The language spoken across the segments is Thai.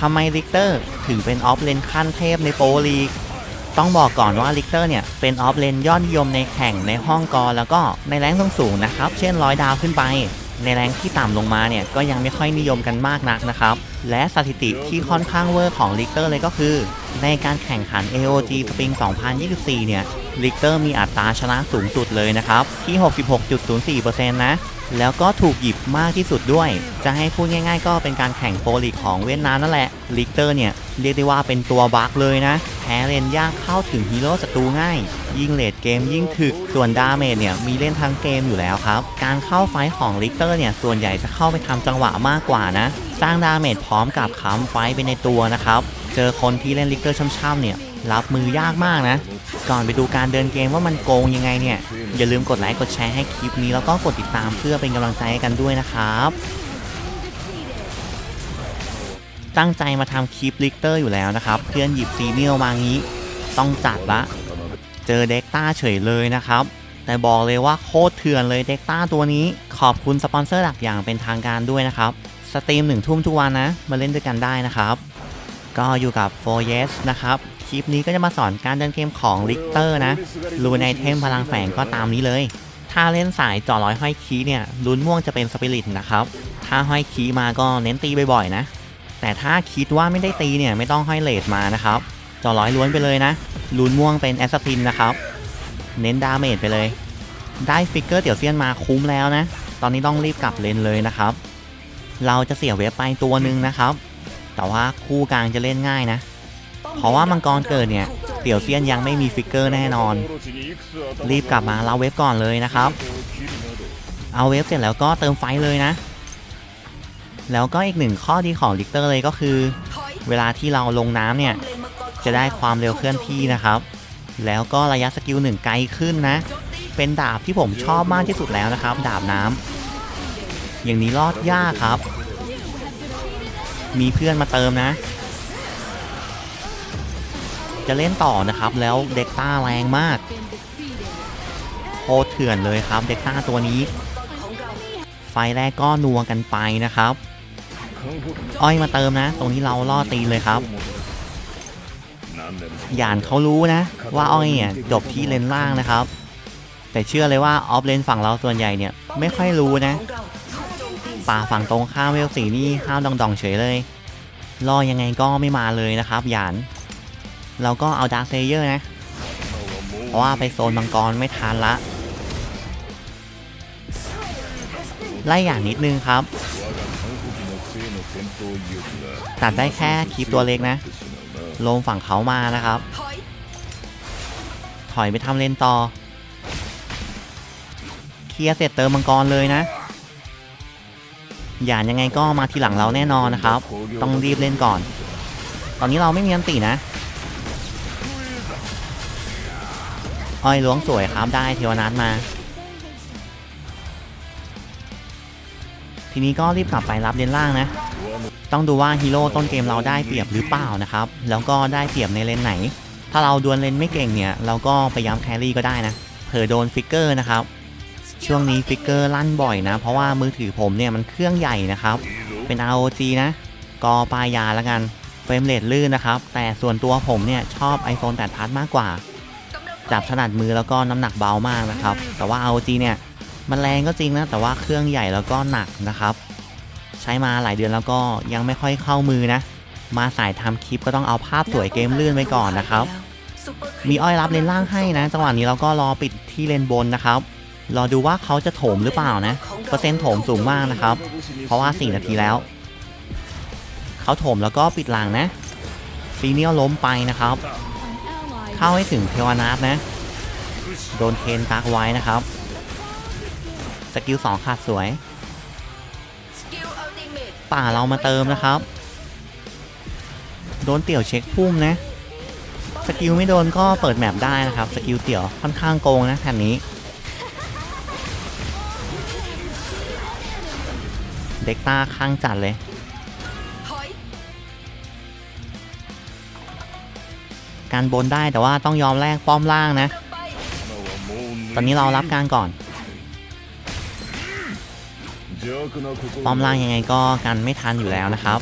ทำไมลิกเตอร์ถึงเป็นออฟเลนขั้นเทพในโปรลีก ต้องบอกก่อนว่าลิกเตอร์เนี่ย เป็นออฟเลนยอดนิยมในแข่งในห้องกอแล้วก็ในแรงสูงๆนะครับ เช่นร้อยดาวขึ้นไป ในแรงที่ต่ำลงมาเนี่ย ก็ยังไม่ค่อยนิยมกันมากนักนะครับ และสถิติที่ค่อนข้างเวอร์ของลิกเตอร์เลยก็คือ ในการแข่งขัน AOG Spring 2024 เนี่ยลิกเตอร์มีอัตราชนะสูงสุดเลยนะครับที่ 66.04%นะ แล้วก็ถูกหยิบมากที่สุดด้วย จะให้พูดง่าย ๆ ก็เป็นการแข่งโปรลีกของเวียดนามนั่นแหละลิกเตอร์เนี่ยเรียกได้ว่าเป็นตัวบักเลยนะ แพ้เลนยากเข้าถึงฮีโร่ศัตรูง่าย ยิ่งเลดเกมยิ่งถึก ส่วนดาเมจเนี่ยมีเล่นทั้งเกมอยู่แล้วครับ การเข้าไฟท์ของลิกเตอร์เนี่ยส่วนใหญ่จะเข้าไปทำจังหวะมากกว่านะ สร้างดาเมจพร้อมกับค้ำไฟท์ไปในตัวนะครับ เจอคนที่เล่นลิกเตอร์ช่ำๆเนี่ย รับมือยากมากนะ ก่อนไปดูการเดินเกมว่ามันโกงยังไงเนี่ย อย่าลืมกดไลค์กดแชร์ให้คลิปนี้แล้วก็กดติดตามเพื่อเป็นกำลังใจให้กันด้วยนะครับตั้งใจมาทำคลิปลิกเตอร์อยู่แล้วนะครับ เพื่อนหยิบซีเนียลมางี้ ต้องจัดละ เจอเด็กต้าเฉยเลยนะครับ แต่บอกเลยว่าโคตรเถื่อนเลยเด็กต้าตัวนี้ ขอบคุณสปอนเซอร์หลักอย่างเป็นทางการด้วยนะครับ สตรีมหนึ่งทุ่มทุกวันนะ มาเล่นด้วยกันได้นะครับ ก็อยู่กับ 4 yes นะครับ คลิปนี้ก็จะมาสอนการเดินเกมของลิกเตอร์นะรูนไอเทมพลังแฝงก็ตามนี้เลย ถ้าเล่นสายจ่อร้อยห้อยคีเนี่ยรุนม่วงจะเป็นสปิริตนะครับ ถ้าห้อยคีมาก็เน้นตีบ่อยๆนะ แต่ถ้าคิดว่าไม่ได้ตีเนี่ยไม่ต้องห้อยเลดมานะครับจ่อร้อยล้วนไปเลยนะรุนม่วงเป็นแอสซินนะครับ เน้นดาเมจไปเลย ได้ฟิกเกอร์เตี่ยวเซียนมาคุ้มแล้วนะ ตอนนี้ต้องรีบกลับเลนเลยนะครับ เราจะเสียเวฟไปตัวหนึ่งนะครับ แต่ว่าคู่กลางจะเล่นง่ายนะ เพราะว่ามังกรเกิดเนี่ยเตี่ยวเซียนยังไม่มีฟิกเกอร์แน่นอน รีบกลับมาเราเวฟก่อนเลยนะครับ เอาเวฟเสร็จแล้วก็เติมไฟเลยนะ แล้วก็อีกหนึ่งข้อดีของลิกเตอร์เลยก็คือ เวลาที่เราลงน้ำเนี่ย จะได้ความเร็วเคลื่อนที่นะครับ แล้วก็ระยะสกิลหนึ่งไกลขึ้นนะ เป็นดาบที่ผมชอบมากที่สุดแล้วนะครับ ดาบน้ำอย่างนี้รอดยากครับ มีเพื่อนมาเติมนะ จะเล่นต่อนะครับ แล้วเด็กต้าแรงมากโคเถื่อนเลยครับเด็กต้าตัวนี้ ไฟแรกก็นัวกันไปนะครับ อ้อยมาเติมนะ ตรงนี้เราล่อตีเลยครับหยานเขารู้นะ ว่าอ้อยเนี่ยจบที่เลนล่างนะครับ แต่เชื่อเลยว่าออฟเลนฝั่งเราส่วนใหญ่เนี่ยไม่ค่อยรู้นะ ป่าฝั่งตรงข้ามเวลสีนี่ห้าวดองดองเฉยเลยรอยังไงก็ไม่มาเลยนะครับหยาน เราก็เอาดาร์คเซเยอร์นะ เพราะว่าไปโซนมังกรไม่ทันละ ไล่อย่างนิดนึงครับ ตัดได้แค่คลิปตัวเล็กนะ ลงฝั่งเขามานะครับ ถอยไปทำเลนต่อ เคลียร์เสร็จเติมมังกรเลยนะอย่านยังไงก็มาทีหลังเราแน่นอนนะครับ ต้องรีบเล่นก่อน ตอนนี้เราไม่มีอันตินะ อ้อยล้วงสวยครับได้เทวนัทมา ทีนี้ก็รีบกลับไปรับเลนล่างนะ ต้องดูว่าฮีโร่ต้นเกมเราได้เปรียบหรือเปล่านะครับ แล้วก็ได้เปรียบในเลนไหน ถ้าเราดวลเลนไม่เก่งเนี่ย เราก็ไปย้ำแครี่ก็ได้นะเผลอโดนฟิกเกอร์นะครับช่วงนี้ฟิกเกอร์ลั่นบ่อยนะ เพราะว่ามือถือผมเนี่ยมันเครื่องใหญ่นะครับ เป็น ROG นะกอปลายยาแล้วกัน เฟรมเรทลื่นนะครับ แต่ส่วนตัวผมเนี่ยชอบ iPhone 8 Plus มากกว่า จับถนัดมือแล้วก็น้ำหนักเบามากนะครับ แต่ว่า ROG เนี่ยมันแรงก็จริงนะ แต่ว่าเครื่องใหญ่แล้วก็หนักนะครับ ใช้มาหลายเดือนแล้วก็ยังไม่ค่อยเข้ามือนะ มาสายทำคลิปก็ต้องเอาภาพสวยเกมลื่นไว้ก่อนนะครับ มีอ้อยรับเลนล่างให้นะ จังหวะนี้เราก็รอปิดที่เลนบนนะครับรอดูว่าเขาจะโถมหรือเปล่านะ เปอร์เซ็นต์โถมสูงมากนะครับ เพราะว่า 4 นาทีแล้ว เขาโถมแล้วก็ปิดหลังนะฟีเนียลล้มไปนะครับ เข้าให้ถึงเทวนาทนะ โดนเคนกักไว้นะครับ สกิล2ขาดสวย ป่าเรามาเติมนะครับ โดนเตี่ยวเช็คพุ่มนะ สกิลไม่โดนก็เปิดแมปได้นะครับ สกิลเตี่ยวค่อนข้างโกงนะแถบนี้ เด็กตาข้างจัดเลย การบนได้แต่ว่าต้องยอมแลกป้อมล่างนะ ตอนนี้เรารับกางก่อน ป้อมล่างยังไงก็กันไม่ทันอยู่แล้วนะครับ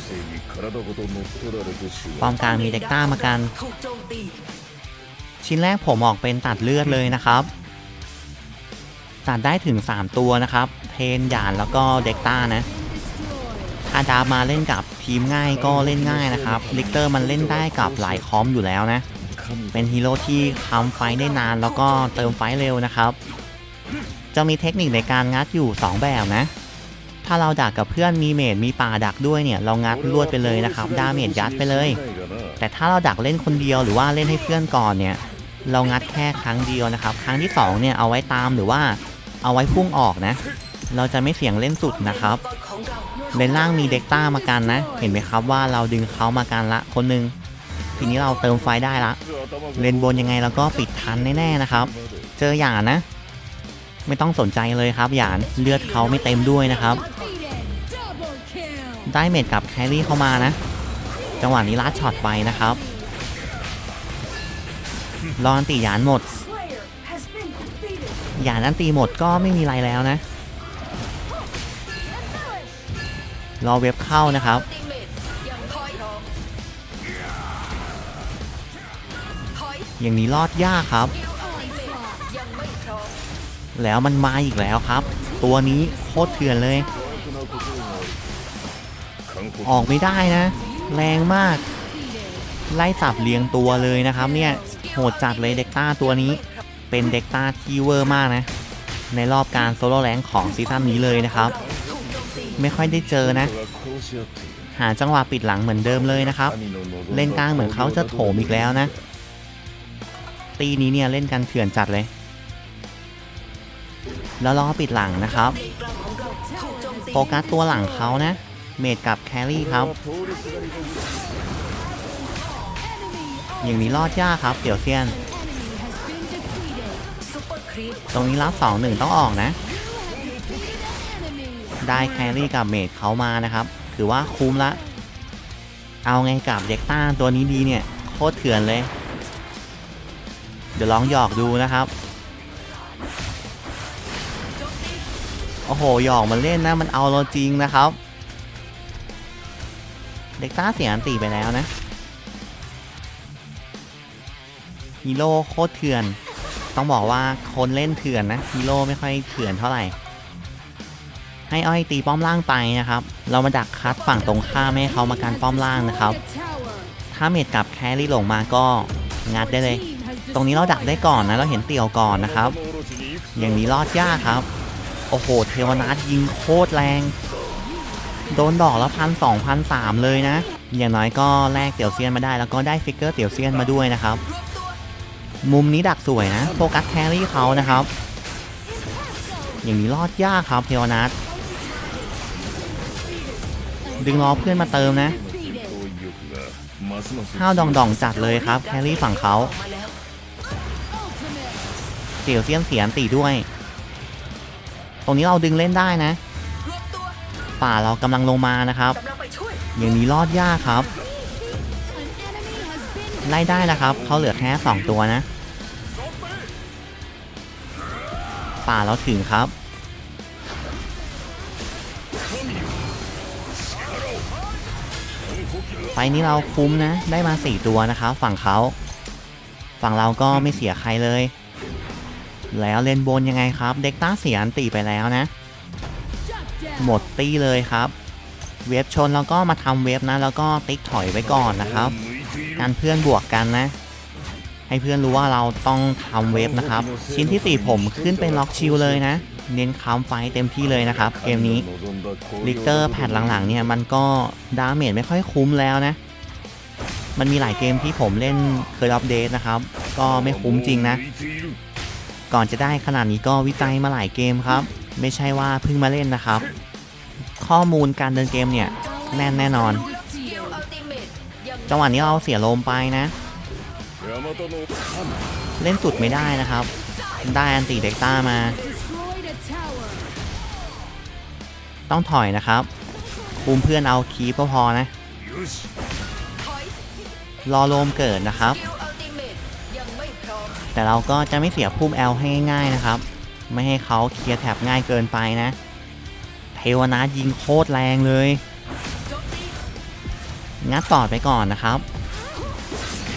ป้อมกลางมีเด็กต้ามากัน ชิ้นแรกผมออกเป็นตัดเลือดเลยนะครับ ตัดได้ถึง 3 ตัวนะครับ เทนหยานแล้วก็เด็กต้านะถ้าดาบมาเล่นกับทีมง่ายก็เล่นง่ายนะครับ ลิกเตอร์มันเล่นได้กับหลายคอมอยู่แล้วนะ เป็นฮีโร่ที่ทำไฟได้นานแล้วก็เติมไฟเร็วนะครับ จะมีเทคนิคในการงัดอยู่ 2 แบบนะ ถ้าเราดักกับเพื่อนมีเมดมีป่าดักด้วยเนี่ย เรางัดลวดไปเลยนะครับดาเมจยัดไปเลย แต่ถ้าเราดักเล่นคนเดียวหรือว่าเล่นให้เพื่อนก่อนเนี่ย เรางัดแค่ครั้งเดียวนะครับ ครั้งที่สองเนี่ยเอาไว้ตามหรือว่าเอาไว้พุ่งออกนะ เราจะไม่เสี่ยงเล่นสุดนะครับบอลของเลนล่างมีเด็กต้ามากันนะ เห็นไหมครับว่าเราดึงเขามากันละคนนึง ทีนี้เราเติมไฟได้ละ เลนบนยังไงเราก็ปิดทันแน่ๆนะครับ เจอหยานนะ ไม่ต้องสนใจเลยครับหยานเลือดเขาไม่เต็มด้วยนะครับ ได้เมดกับแครี่เข้ามานะ จังหวะนี้ลัดช็อตไปนะครับรออันตีหยานหมด หยานอันตีหมดก็ไม่มีไรแล้วนะ รอเว็บเข้านะครับ อย่างนี้รอดยากครับ แล้วมันมาอีกแล้วครับ ตัวนี้โคตรเถื่อนเลย ออกไม่ได้นะ แรงมาก ไล่สับเลียงตัวเลยนะครับ เนี่ยโหดจัดเลยเด็กต้าตัวนี้ เป็นเด็กต้าที่เวอร์มากนะ ในรอบการโซโล่แรงของซีซั่นนี้เลยนะครับ ไม่ค่อยได้เจอนะหาจังหวะปิดหลังเหมือนเดิมเลยนะครับ เล่นกลางเหมือนเขาจะโถมอีกแล้วนะ ตีนี้เนี่ยเล่นกันเถื่อนจัดเลย แล้วล้อปิดหลังนะครับ โฟกัสตัวหลังเขานะ เมดกับแครี่ครับ อย่างนี้รอดยากครับเดี๋ยวเซียน ตรงนี้รับ2 1ต้องออกนะ ได้แครี่กับเมดเขามานะครับ ถือว่าคุ้มละ เอาไงกับเด็กต้าตัวนี้ดีเนี่ย โคตรเถื่อนเลย เดี๋ยวลองหยอกดูนะครับ โอ้โห หยอกมันเล่นนะ มันเอาเราจริงนะครับ เด็กต้าเสียอันตีไปแล้วนะฮีโร่โคตรเถื่อน ต้องบอกว่าคนเล่นเถื่อนนะฮีโร่ไม่ค่อยเถื่อนเท่าไหร่ ให้อ้อยตีป้อมล่างไปนะครับ เรามาดักคัดฝั่งตรงข้ามให้เขามากันป้อมล่างนะครับ ถ้าเมดกับแครี่หลงมาก็งัดได้เลย ตรงนี้เราดักได้ก่อนนะ เราเห็นเตี่ยวก่อนนะครับ อย่างนี้รอดยากครับ โอ้โห เทวนาทยิงโคตรแรง โดนดอกละพันสองพันสามเลยนะ อย่างน้อยก็แลกเตี่ยวเซียนมาได้ แล้วก็ได้ฟิกเกอร์เตี่ยวเซียนมาด้วยนะครับ มุมนี้ดักสวยนะ โฟกัสแครี่เขานะครับ อย่างนี้รอดยากครับเทวนัทดึงล้อเพื่อนมาเติมนะห้าวดองดองจัดเลยครับ แครี่ฝั่งเขา เสี่ยวเซียนเสียนตีด้วย ตรงนี้เราดึงเล่นได้นะ ป่าเรากำลังลงมานะครับยังไปช่วยอย่างนี้รอดยากครับ ไล่ได้นะครับ เขาเหลือแค่2ตัวนะ ป่าเราถึงครับ ไฟนี้เราคุ้มนะ ได้มา4ตัวนะครับ ฝั่งเขาฝั่งเราก็ไม่เสียใครเลย แล้วเลนบนยังไงครับ เด็กต้าเสียอันตีไปแล้วนะ หมดตีเลยครับ เวฟชนแล้วก็มาทำเวฟนะ แล้วก็ติ๊กถอยไว้ก่อนนะครับการเพื่อนบวกกันนะ ให้เพื่อนรู้ว่าเราต้องทำเวฟนะครับ ชิ้นที่ 4 ผมขึ้นเป็นล็อกชิลเลยนะ เน้นค้ำไฟเต็มที่เลยนะครับ เกมนี้ลิกเตอร์แพทหลังๆเนี่ยมันก็ดาเมจไม่ค่อยคุ้มแล้วนะมันมีหลายเกมที่ผมเล่นเคยอัปเดตนะครับ ก็ไม่คุ้มจริงนะ ก่อนจะได้ขนาดนี้ก็วิจัยมาหลายเกมครับ ไม่ใช่ว่าเพิ่งมาเล่นนะครับ ข้อมูลการเดินเกมเนี่ยแน่นแน่นอน จังหวะนี้เราเสียโลมไปนะ เล่นสุดไม่ได้นะครับ ได้อันติเด็กต้ามา ต้องถอยนะครับ คุมเพื่อนเอาคีปก็พอนะ รอโลมเกิดนะครับ แต่เราก็จะไม่เสียพุ่มแอลให้ง่ายๆนะครับ ไม่ให้เขาเคลียร์แท็บง่ายเกินไปนะเทวนายิงโคตรแรงเลย งัดปอดไปก่อนนะครับ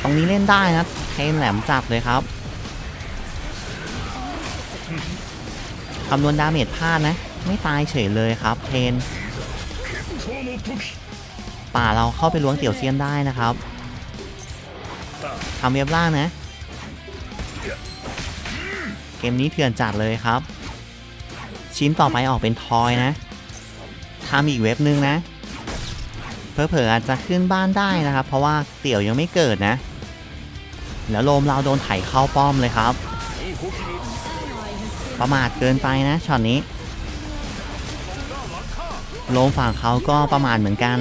ตรงนี้เล่นได้นะเทนแหลมจับเลยครับคำนวณดาเมจพลาดนะ ไม่ตายเฉยเลยครับเทน ป่าเราเข้าไปล้วงเตี่ยวเซียนได้นะครับทำเว็บล่างนะ เกมนี้เถื่อนจัดเลยครับ ชิ้นต่อไปออกเป็นทอยนะทำอีกเว็บนึงนะเผลอๆอาจจะขึ้นบ้านได้นะครับ เพราะว่าเตี่ยวยังไม่เกิดนะ แล้วโลมเราโดนไถเข้าป้อมเลยครับ ประมาทเกินไปนะช็อตนี้ โลมฝั่งเขาก็ประมาทเหมือนกัน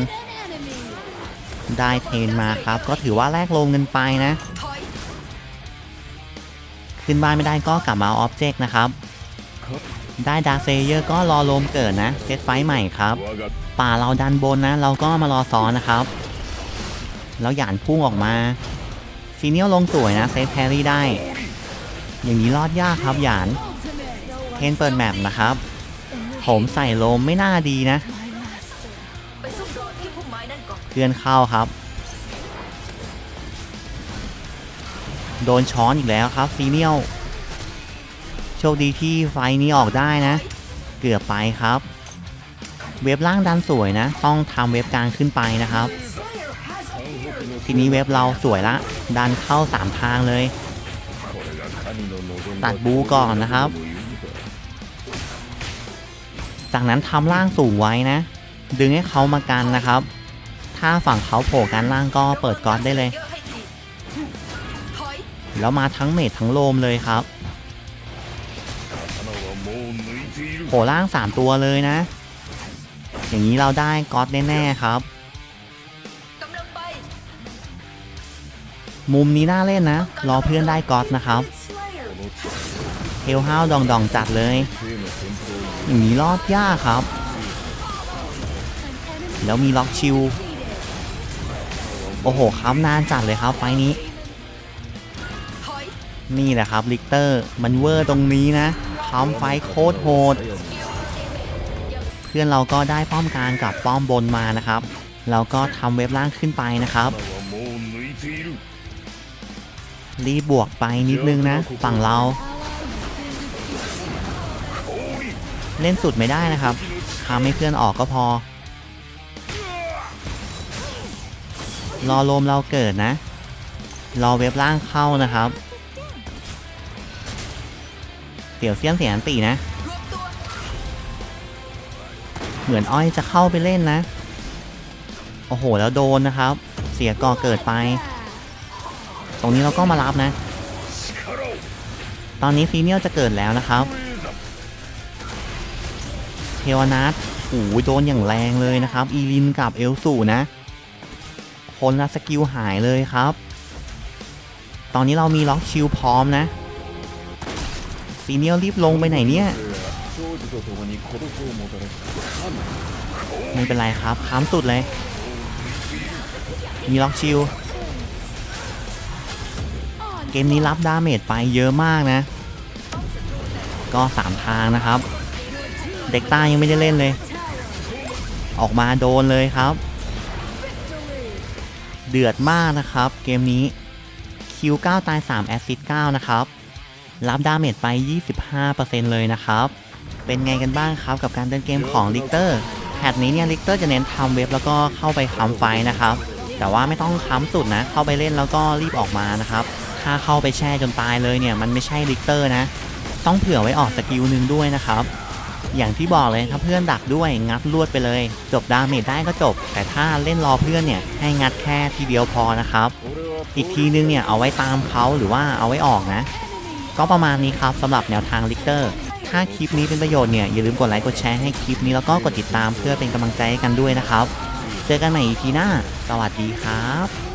ได้เทนมาครับ ก็ถือว่าแลกโลมเงินไปนะ ขึ้นบ้านไม่ได้ก็กลับมาเอาออบเจกต์นะครับ ได้ดาร์เซเยอร์ก็รอโลมเกิดนะ เซตไฟท์ใหม่ครับ ป่าเราดันบนนะ เราก็มารอซ้อนนะครับแล้วหยานพุ่งออกมาซีเนียลลงสวยนะเซตแพรรี่ได้ อย่างนี้รอดยากครับหยานเทนเปิดแมปนะครับผมใส่โลมไม่น่าดีนะไปซุ่มรอที่พุ่มไม้นั่นก่อนเพื่อนเข้าครับ โดนช้อนอีกแล้วครับซีเนียลโชคดีที่ไฟนี้ออกได้นะ เกือบไปครับ เว็บล่างดันสวยนะ ต้องทำเว็บกลางขึ้นไปนะครับ ทีนี้เว็บเราสวยละ ดันเข้า 3 ทางเลย ตัดบูก่อนนะครับ จากนั้นทำล่างสูงไว้นะ ดึงให้เขามากันนะครับ ถ้าฝั่งเขาโผล่กันล่างก็เปิดก๊อตได้เลย แล้วมาทั้งเมดทั้งโลมเลยครับโผล่ล่าง 3 ตัวเลยนะ อย่างนี้เราได้ก๊อตแน่ ๆ ครับ มุมนี้น่าเล่นนะ รอเพื่อนได้ก๊อตนะครับเฮลฮาวดองดองๆจัดเลย อย่างนี้รอดยากครับ แล้วมีล็อกชิว โอ้โหครับนานจัดเลยครับไฟนี้ นี่แหละครับลิกเตอร์มันเวอร์ตรงนี้นะทำไฟโคตรโหด เพื่อนเราก็ได้ป้อมกลางกับป้อมบนมานะครับเราก็ทำเว็บล่างขึ้นไปนะครับรีบบวกไปนิดนึงนะ ฝั่งเรา เล่นสุดไม่ได้นะครับทำให้เพื่อนออกก็พอ รอลมเราเกิดนะ รอเว็บล่างเข้านะครับ เดี๋ยวเสียนเสียนตีนะ เหมือนอ้อยจะเข้าไปเล่นนะ โอ้โห แล้วโดนนะครับ เสียก่อเกิดไป ตรงนี้เราก็มารับนะ ตอนนี้ฟีเนียลจะเกิดแล้วนะครับ เทวนัทโอ้โหโดนอย่างแรงเลยนะครับ อีลินกับเอลสูนะ คนละสกิลหายเลยครับ ตอนนี้เรามีล็อกชิลพร้อมนะ ฟีเนียลรีบลงไปไหนเนี่ย ไม่เป็นไรครับค้ำสุดเลย มีล็อกชิลเกมนี้รับดาเมจไปเยอะมากนะ ก็ 3 ทางนะครับ เด็กต้ายังไม่ได้เล่นเลย ออกมาโดนเลยครับ เดือดมากนะครับ เกมนี้คิว9ตาย3แอสซิส9นะครับ รับดาเมจไป 25%เลยนะครับ เป็นไงกันบ้างครับกับการเดินเกมของลิกเตอร์แพทนี้เนี่ยลิกเตอร์จะเน้นทำเว็บแล้วก็เข้าไปค้ำไฟนะครับ แต่ว่าไม่ต้องค้ำสุดนะ เข้าไปเล่นแล้วก็รีบออกมานะครับ ถ้าเข้าไปแช่จนตายเลยเนี่ยมันไม่ใช่ลิกเตอร์นะ ต้องเผื่อไว้ออกสกิลหนึ่งด้วยนะครับอย่างที่บอกเลยถ้าเพื่อนดักด้วยงัดลวดไปเลย จบดาเมจได้ก็จบ แต่ถ้าเล่นรอเพื่อนเนี่ยให้งัดแค่ทีเดียวพอนะครับ อีกทีนึงเนี่ยเอาไว้ตามเขาหรือว่าเอาไว้ออกนะ ก็ประมาณนี้ครับสำหรับแนวทางลิกเตอร์ ถ้าคลิปนี้เป็นประโยชน์เนี่ยอย่าลืมกดไลค์กดแชร์ให้คลิปนี้แล้วก็กดติดตามเพื่อเป็นกำลังใจให้กันด้วยนะครับ เจอกันใหม่ EP หน้า สวัสดีครับ